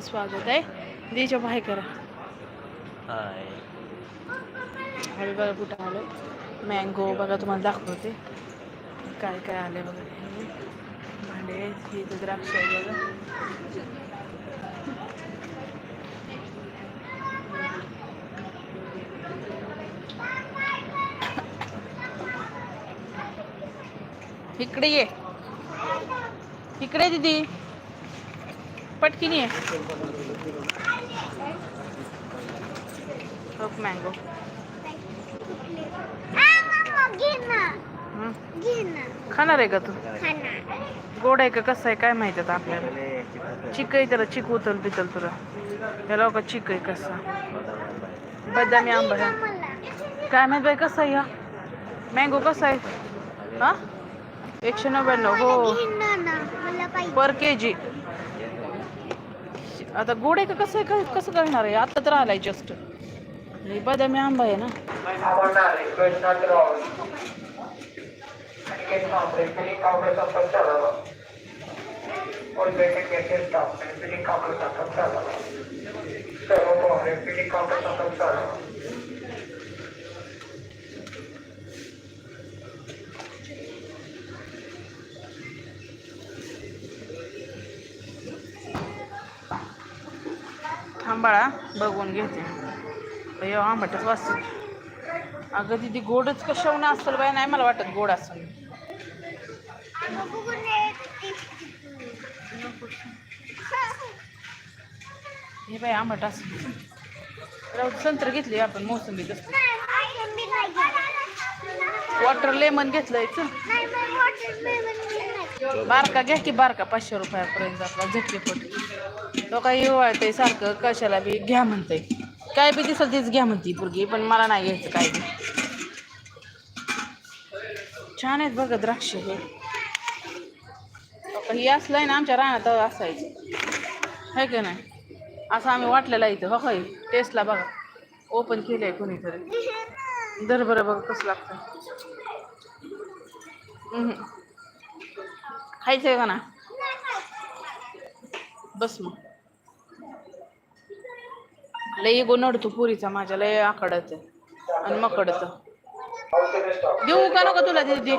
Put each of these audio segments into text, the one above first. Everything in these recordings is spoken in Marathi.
स्वागत आहे दीच्या बाय करा। हाय। आम्ही बघा कुठं आलो। मँगो बघा तुम्हाला दाखवते। काय काय आले बघा हे. भांडे हे द्राक्ष आहे बघा. इकडे ये. इकडे दीदी. पटकीन ये एक मँगो हं. खाणार आहे का तू. गोड आहे का? कसं आहे? काय माहिती आता आपल्याला? चिक आहे त्याला. चिक उतल पितल तुला. त्याला का चिक आहे कसा? बदामी आंबा आहे. काय माहीत बाई कसं आहे हा? मँगो कसा आहे? हा? एकशे नव्याण्णव. हो. पर के जी आता गोड आहे का कसं आहे? कसं करणार आहे? आता तर आलाय जस्ट बदामी आंबा आहे ना. Abandonare थांबाळा बघून घेते. अयो आंबटच वाचते अगं तिथे गोडच कशावून असेल बाय नाही मला वाटत गोड असेल. हे बाय आंबट असेल. राहू संत्र घेतली आपण मोसंबी तसं वॉटर लेमन घेतलंय चल बारका घ्या की बारका पाचशे रुपयापर्यंत आपला झटकेपट. तो काही वाळतंय सारखं कशाला बी घ्या म्हणते काय बी दिसल तीच घ्या म्हणती पोरगी पण मला नाही घ्यायचं काय बी. छान आहेत बघा द्राक्ष हे. अहो, ही असलंय ना आमच्या रानात असायचं. है का नाही? असं आम्ही वाटलेलं इथं. हो, हो काय टेस्टला बघा. ओपन केलंय कोणीतरी. दर बरं बघा कसं लागतं. खायचंय खायचं आहे का ना? बस मग. लय गोनडतो पुरीचा माझ्या लय आकडत आणि मकडच देऊ का नको तुला दीदी?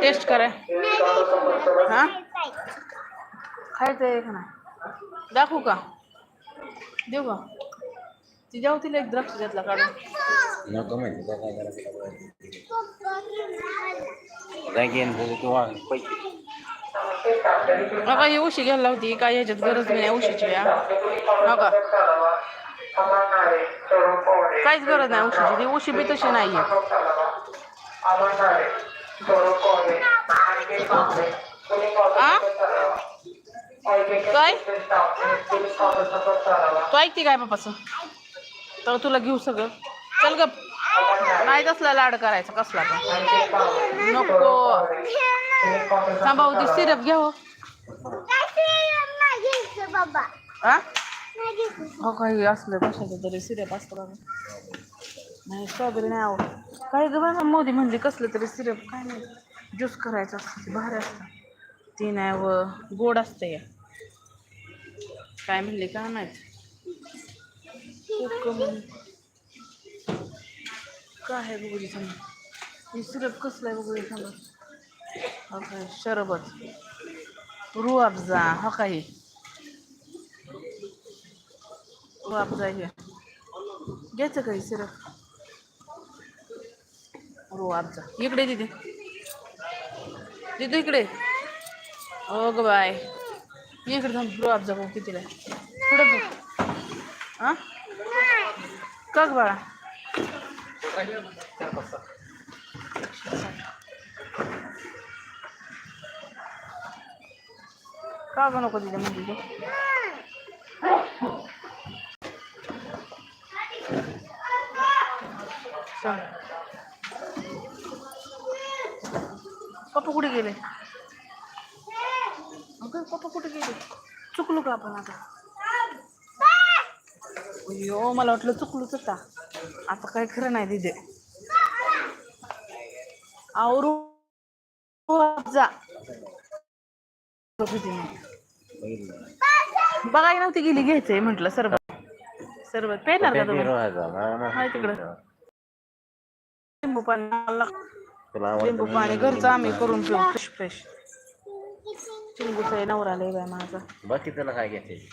टेस्ट कराय हा? खायचं आहे का ना दाखवू का? देऊ का? ती जाऊ तिला एक द्राक्ष घेतला काढून. नको ही उशी घ्यायला होती. काय याच्यात गरज नाही उशीची या बघा. काहीच गरज नाही उशीची ती उशी बी तशी नाहीये. काय? तू ऐकते काय बापाचं? तर तुला घेऊ सगळं. चल ग नाही तसला लाड करायचा कसला नको. थांबा ती सिरप घ्या हो हा हो काही असलं कशाचं तरी सिरप असतं नाही स्ट्रॉबेरी नाही आवड काय ग बाबा मोदी म्हणली कसलं तरी सिरप काय नाही. ज्यूस करायचं असतं ते भारी असतं. ती नाही व गोड असतं. या काय म्हणली काय माहीत? काय आहे बघू सांगा हे सिरप कसलं आहे बघू सांगा हो काय शरबत रू अफजा हो काही रू अफजा हे घ्यायचं काही सिरप रू अफजा इकडे तिथे तिथे इकडे हो ग बाय इकडे थांब रू अफजा भाऊ कितीला आहे? पुढे बघ हां का ग बाळा का ग नको तिथे म्हणजे तू चल. पप्पा कुठे गेले? अगं पप्पा कुठे गेले? चुकलो का आपण आता? अय्यो मला वाटलं चुकलूच होता. आता काय खरं नाही तिथे आवरू जा. बघाय नव्हती गेली घ्यायचंय म्हटलं सरबत. सरबत पेणार का तुम्ही? हाय तिकडं. लिंबू पाणी लिंबू पाणी घरचं आम्ही करून पिऊ फ्रेश फ्रेश चिंगूचा नवरा लय बाय माझा. बाकी त्याला काय घ्यायचं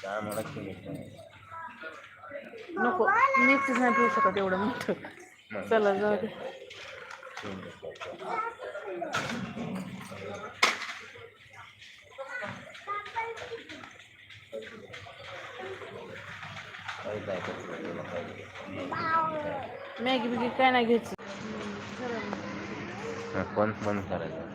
नको मीच नाही पिऊ शकत एवढं मोठं. चला जाऊ दे. मॅगी बिगी काय नाही घ्यायचं फोन बंद करायचा